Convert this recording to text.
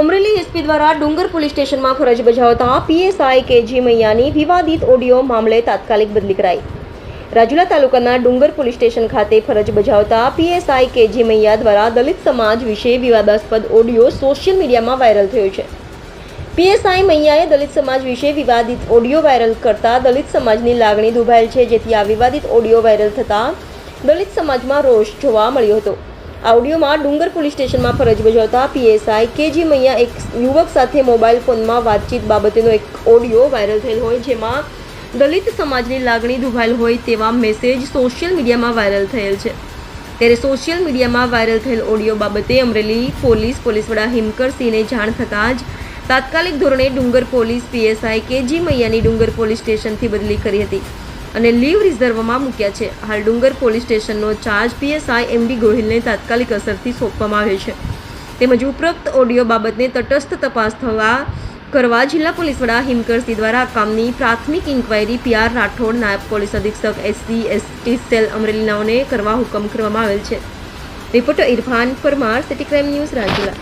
Amreli SP દ્વારા ડુંગર police સ્ટેશનમાં ફરજ બજાવતા પીએસઆઈ કેજી મૈયાની વિવાદિત ઓડિયો મામલે તાત્કાલિક બદલી કરાઈ. રાજુલા તાલુકાના ડુંગર પોલીસ સ્ટેશન ખાતે ફરજ બજાવતા પીએસઆઈ કેજી મૈયા દ્વારા દલિત સમાજ વિશે વિવાદાસ્પદ ઓડિયો સોશિયલ મીડિયામાં વાયરલ થયો છે. પીએસઆઈ મૈયાએ દલિત સમાજ વિશે વિવાદિત ઓડિયો વાયરલ કરતા દલિત સમાજની લાગણી દુભાયેલ છે, જેથી આ વિવાદિત ઓડિયો વાયરલ થતાં દલિત સમાજમાં રોષ જોવા મળ્યો હતો. આ ઓડિયોમાં ડુંગર પોલીસ સ્ટેશનમાં ફરજ બજાવતા પીએસઆઈ કેજી મૈયા એક યુવક સાથે મોબાઈલ ફોનમાં વાતચીત બાબતેનો એક ઓડિયો વાયરલ થયેલ હોય જેમાં દલિત સમાજની લાગણી દુભાયેલ હોય તેવા મેસેજ સોશિયલ મીડિયામાં વાયરલ થયેલ છે. ત્યારે સોશિયલ મીડિયામાં વાયરલ થયેલ ઓડિયો બાબતે અમરેલી પોલીસ પોલીસ વડા હિમકરસિંહને જાણ થતાં જ તાત્કાલિક ધોરણે ડુંગર પોલીસ પીએસઆઈ કેજી મૈયાની ડુંગર પોલીસ સ્ટેશનથી બદલી કરી હતી. અને લીવ રિઝર્વમાં મૂક્યા છે. હાલ ડુંગર પોલીસ સ્ટેશનનો ચાર્જ પીએસઆઈ એમડી ગોહિલને તાત્કાલિક અસરથી સોંપવામાં આવ્યો છે. તેમજ ઉપરોક્ત ઓડિયો બાબતને તટસ્થ તપાસ થવા કરવા જિલ્લા પોલીસ વડા હિમકરસિંહ દ્વારા કામની પ્રાથમિક ઇન્ક્વાયરી પીઆર રાઠોડ, નાયબ પોલીસ અધિક્ષક એસસી એસટી સેલ અમરેલીનાઓને કરવા હુકમ કરવામાં આવેલ છે. Reporter Irfan Parmar, city crime news, Rajula.